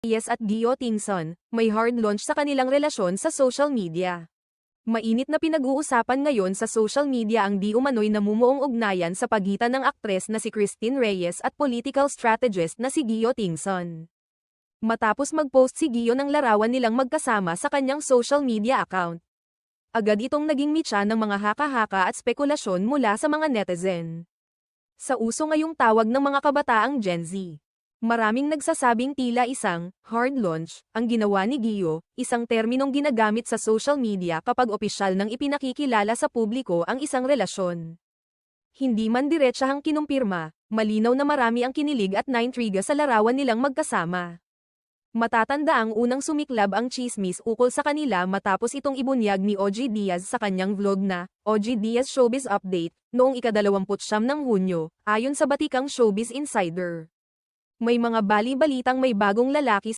Reyes at Gio Tingson, may hard launch sa kanilang relasyon sa social media. Mainit na pinag-uusapan ngayon sa social media ang di umano'y namumuong ugnayan sa pagitan ng aktres na si Christine Reyes at political strategist na si Gio Tingson. Matapos mag-post si Gio ng larawan nilang magkasama sa kanyang social media account. Agad itong naging mitya ng mga haka-haka at spekulasyon mula sa mga netizen. Sa uso ngayong tawag ng mga kabataang Gen Z. Maraming nagsasabing tila isang hard launch ang ginawa ni Gio, isang terminong ginagamit sa social media kapag opisyal nang ipinakikilala sa publiko ang isang relasyon. Hindi man diretsahang kinumpirma, malinaw na marami ang kinilig at naintriga sa larawan nilang magkasama. Matatanda ang unang sumiklab ang chismis ukol sa kanila matapos itong ibunyag ni OG Diaz sa kanyang vlog na OG Diaz Showbiz Update noong ikadalawamputsyam ng Hunyo, ayon sa batikang Showbiz Insider. May mga bali-balitang may bagong lalaki